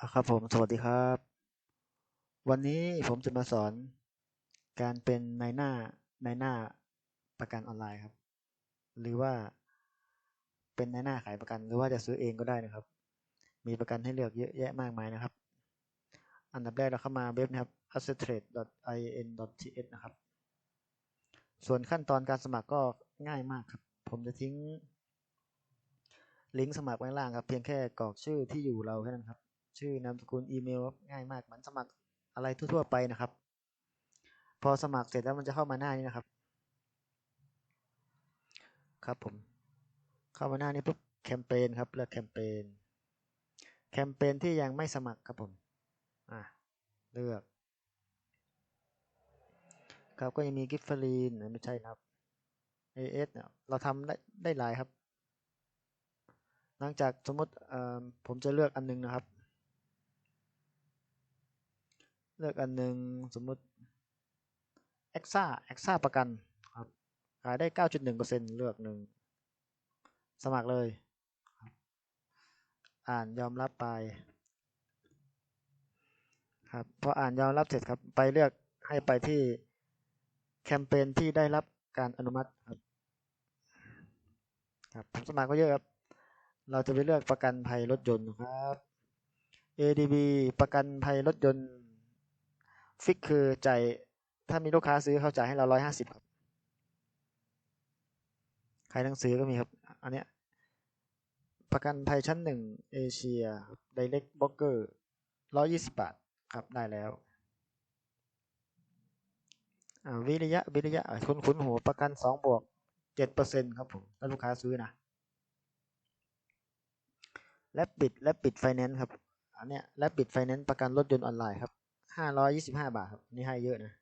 อะครับผม สวัสดีครับ วันนี้ผมจะมาสอน การเป็นนายหน้านายหน้าประกันออนไลน์ครับ หรือว่าเป็นนายหน้าขายประกัน หรือว่าจะซื้อเองก็ได้นะครับ มีประกันให้เลือกเยอะแยะมากมายนะครับ อันดับแรกเราเข้ามาเว็บนะครับ assetrade.in.th นะครับ ส่วนขั้นตอนการสมัครก็ง่ายมากครับ ผมจะทิ้ง ลิงก์สมัครไว้ล่างครับ เพียงแค่กรอกชื่อที่อยู่เราแค่นั้นครับ ชื่อนามสกุลอีเมลง่ายมากเหมือนสมัครอะไรทั่วๆไปนะครับ พอสมัครเสร็จแล้วมันจะเข้ามาหน้านี้นะครับ ครับผม เข้ามาหน้านี้ปุ๊บแคมเปญครับเลือกแคมเปญแคมเปญที่ยังไม่สมัครครับผมอะเลือกครับก็ยังมีกิฟต์ฟรีนไม่ใช่นะครับ AS เนี่ยเราทำได้ได้หลายครับ หลังจากสมมติผมจะเลือกอันนึงนะครับ เลือกอันนึงสมมติ e x a e x a ประกันครับขายได้ 9.1%เลือกหนึ่งสมัครเลย อ่านยอมรับไปครับพออ่านยอมรับเสร็จครับไปเลือกให้ไปที่แคมเปญที่ได้รับการอนุมัติครับครับผมสมัครก็เยอะครับ เราจะไปเลือกประกันภัยรถยนต์ครับ ADB ประกันภัยรถยนต์ ฟิกคือจ่ายถ้ามีลูกค้าซื้อเขาจ่ายให้เราร้อยห้าสิบครับขายหนังสือก็มีครับ อันเนี้ยประกันภัยชั้นหนึ่งเอเชีย Direct b r o k e r ร้อยยี่สิบบาทครับได้แล้ววิริยะวิริยะคุณคุณหัวประกันสองบวกเจ็ดเปอร์เซ็นครับผมถ้าลูกค้าซื้อนะและปิดและปิดไฟแนนซ์ครับอันเนี้ยและปิดไฟแนนซ์ประกันรถยนต์ออนไลน์ครับ ห้าร้อยยี่สิบห้าบาทครับนี่ให้เยอะนะ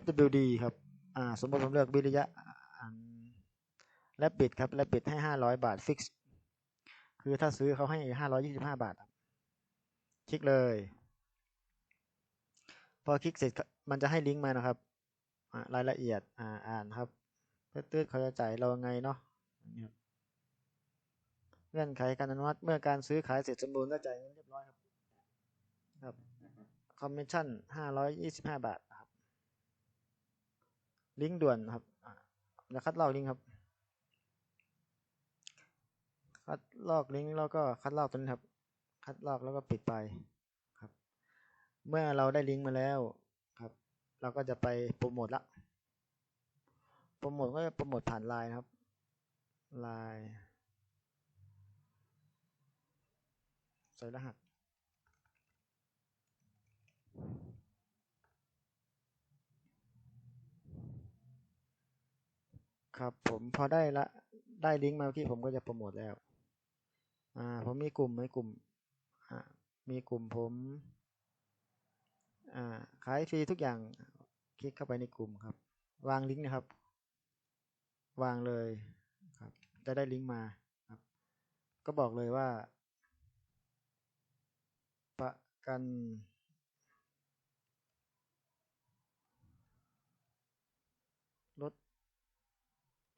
FWD ครับ อ่า สมมติผมเลือกวิริยะและปิดครับและปิดให้ห้าร้อยบาทฟิกซ์คือถ้าซื้อเขาให้ห้าร้อยยี่สิบห้าบาท คลิกเลย พอคลิกเสร็จมันจะให้ลิงก์มานะครับรายละเอียดอ่าอ่านครับตืดๆเขาจะจ่ายเราไงเนาะเงื่อนไขการอนุมัติเมื่อการซื้อขายเสร็จสมบูรณ์ก็จ่ายเงินเรียบร้อยครับ ครับคอมมิชชั่นห้าร้อยยี่สิบห้าบาทครับ ลิงก์ด่วนครับแล้วคัดลอกลิงก์ครับ คัดลอกลิงก์แล้วก็คัดลอกตัวนี้ครับ คัดลอกแล้วก็ปิดไปครับ เมื่อเราได้ลิงก์มาแล้วครับ เราก็จะไปโปรโมทละโปรโมทก็จะโปรโมทผ่านไลน์นะครับไลน์ใส่รหัส ครับผมพอได้ละได้ลิงก์มาที่ผมก็จะโปรโมทแล้ว อ่า ผมมีกลุ่มไหมกลุ่มอ่ามีกลุ่มผมอ่าขายฟรีทุกอย่างคลิกเข้าไปในกลุ่มครับ วางลิงก์นะครับ วางเลยครับ จะได้ลิงก์มาครับ ก็บอกเลยว่า ประกัน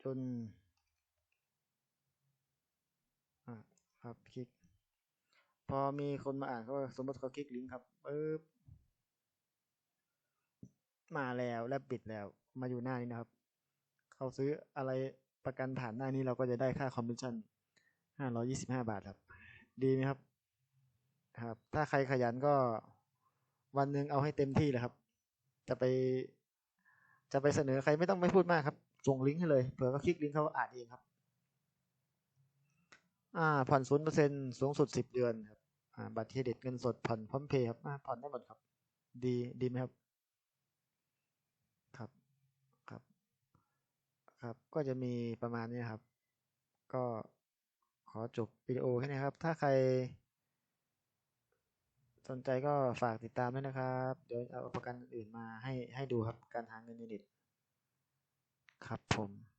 จนอ่าครับคลิก พอมีคนมาอ่านเขาสมมติเขาคลิกลิงก์ครับปึ๊บมาแล้วและปิดแล้ว มาอยู่หน้านี้นะครับ เขาซื้ออะไรประกันผ่านหน้านี้เราก็จะได้ค่าคอมมิชชั่นห้าร้อยี่สิบห้าบาทครับ ดีไหมครับ ครับ ถ้าใครขยันก็วันหนึ่งเอาให้เต็มที่เลยครับ จะไป จะไปเสนอใครไม่ต้องไม่พูดมากครับ ส่งลิงก์ให้เลยเผื่อเขาคลิกลิงก์เขาอ่านเองครับอ่าผ่อนศูนย์เปอร์เซ็นสูงสุดสิบเดือนครับอ่าบัตรเครดิตเงินสดผ่อนพร้อมเพย์ครับผ่อนได้หมดครับ ดีดีไหมครับครับครับ ครับ ก็จะมีประมาณนี้ครับ ก็ขอจบวิดีโอแค่นี้ครับ ถ้าใครสนใจก็ฝากติดตามด้วยนะครับ เดี๋ยวเอาประกันอื่นมาให้ให้ดูครับ การหาเงินยูนิต ครับผม